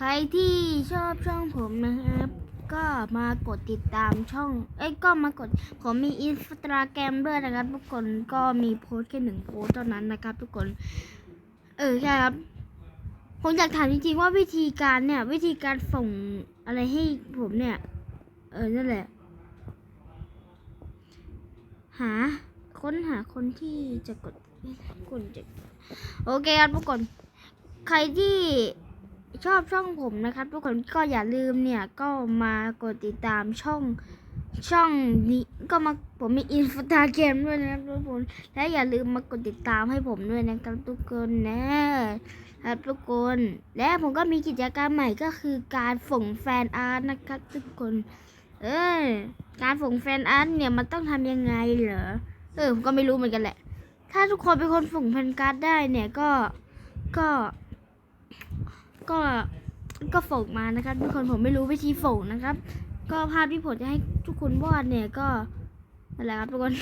ใครที่ชอบช่องผมนะครับ ก็มากดติดตามช่อง เอ้ยก็มากด ผมมีอินสตาแกรมด้วยนะครับ ทุกคนก็มีโพสแค่หนึ่งโพสเท่านั้นนะครับ ทุกคน เออใช่ครับผมอยากถามจริงๆว่าวิธีการเนี่ย วิธีการส่งอะไรให้ผมเนี่ย เออนั่นแหละ หา ค้นหาคนที่จะกดคนจะโอเคครับทุกคน ใครที่ ชอบช่องผมนะครับ ทุกคนก็อย่าลืมเนี่ยก็มากดติดตามช่องช่องนี้ก็มาผมมีอินสตาแกรมด้วยนะครับทุกคนและอย่าลืมมากดติดตามให้ผมด้วยนะครับทุกคนนะครับทุกคน และผมก็มีกิจกรรมใหม่ก็คือการส่งแฟนอาร์ตนะครับทุกคน เออการส่งแฟนอาร์ตเนี่ยมันต้องทำยังไงเหรอเออผมก็ไม่รู้เหมือนกันแหละ ถ้าทุกคนเป็นคนส่งแฟนการ์ดได้เนี่ยก็ก็ ก็ก็ส่มานะครับทุกคนผมไม่รู้วิธีส่นะครับ ก็ภาพที่ผมจะให้ทุกคนวาดเนี่ยก็นั่นแหละครับทุกคน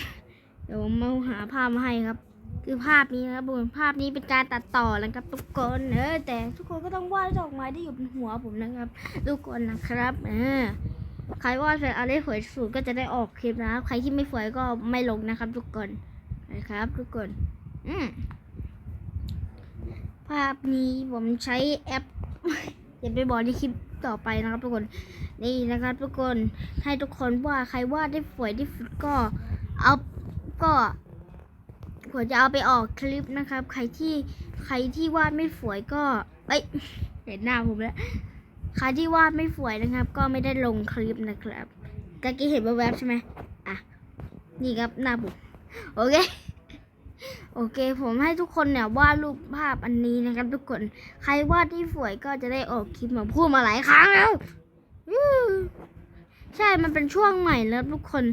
เดี๋ยวมาหาภาพมาให้ครับ คือภาพนี้นะครับทุกคนภาพนี้เป็นการตัดต่อนะครับ ทุกคนเออแต่ทุกคนก็ต้องวาดให้ออกมาได้อยู่บนหัวผมนะครับ ทุกคนนะครับเออใครว่าเสร็จอะไรสวยสุดก็จะได้ออกคลิปนะครับ ใครที่ไม่สวยก็ไม่ลงนะครับ ทุกคนนะครับ ทุกคน อืมภาพนี้ผมใช้แอป อย่าไปบอกในคลิปต่อไปนะครับทุกคนนี่นะครับทุกคนให้ทุกคนว่าใครวาดได้สวยที่สุดก็เอาก็ผมจะเอาไปออกคลิปนะครับ ใครที่ใครที่วาดไม่สวยก็เอ้ยเห็นหน้าผมแล้วใครที่วาดไม่สวยนะครับ ก็ไม่ได้ลงคลิปนะครับตะกี้เห็นแวบๆใช่ไหมอะนี่ครับหน้าผมโอเค โอเค ผมให้ทุกคนเนี่ยวาดรูปภาพอันนี้นะครับทุกคน ใครวาดที่สวยก็จะได้ออกคลิปมาพูดมาหลายครั้งแล้วใช่ มันเป็นช่วงใหม่แล้วทุกคน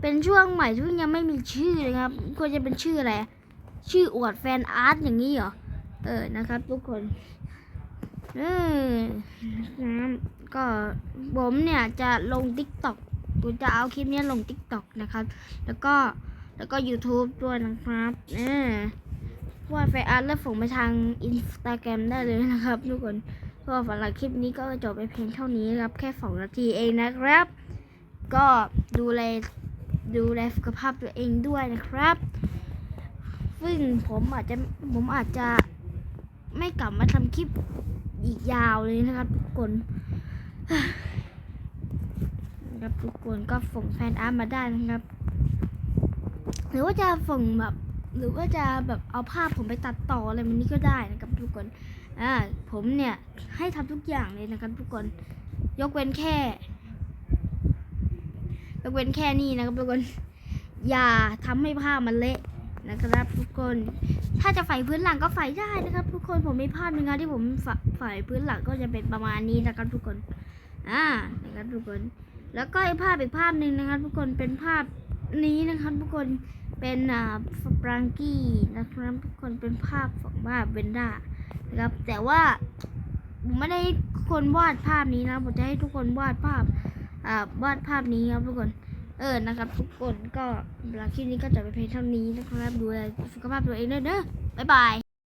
เป็นช่วงใหม่ที่ยังไม่มีชื่อเลยครับควรจะเป็นชื่ออะไร ชื่ออวดแฟนอาร์ตอย่างนี้เหรอ เออ นะครับ ทุกคน เออนะก็ผมเนี่ยจะลง t ิ k t o k ผมจะเอาคลิปเนี้ยลง t ิ k t o k นะครับ แล้วก็ แล้วก็ YouTube ด้วยนะครับเออว่าไฟอาร์ตแล้วส่งไปทาง Instagram ได้เลยนะครับทุกคนก็สำหรับคลิปนี้ก็จบไปเพียงเท่านี้ครับ แค่สองนาทีเองนะครับ ก็ดูแลดูแลสุขภาพตัวเองด้วยนะครับซึ่งผมอาจจะผมอาจจะไม่กลับมาทำคลิปอีกยาวเลยนะครับทุกคนครับทุกคนก็ส่งแฟนอาร์ตมาได้นะครับ หรือว่าจะส่งแบบหรือว่าจะแบบเอาภาพผมไปตัดต่ออะไรมันนี้ก็ได้นะครับทุกคนอ่าผมเนี่ยให้ทำทุกอย่างเลยนะครับทุกคนยกเว้นแค่ยกเว้นแค่นี้นะครับทุกคนอย่าทำให้ภาพมันเละนะครับ ทุกคน ถ้าจะใส่พื้นหลังก็ใส่ได้นะครับ ทุกคนผมไมีภาพหนึงนะที่ผมฝใส่พื้นหลังก็จะเป็นประมาณนี้นะครับทุกคนอ่านะครับทุกคน แล้วก็ไอ้ภาพอีกภาพหนึ่งนะครับ ทุกคนเป็นภาพ นี้นะครับทุกคนเป็นอ่าสปรังกี้นะครับทุกคนเป็นภาพของบ้าเบนด้านะครับ แต่ว่าผมไม่ได้คนวาดภาพนี้นะผมจะให้ทุกคนวาดภาพอ่าวาดภาพนี้ครับทุกคนเออนะครับ ทุกคนก็เวลาคลิปนี้ก็จะไปเพลยงเท่านี้นะครับดูแลสุขภาพตัวเองด้วยเด้อบ๊ายบาย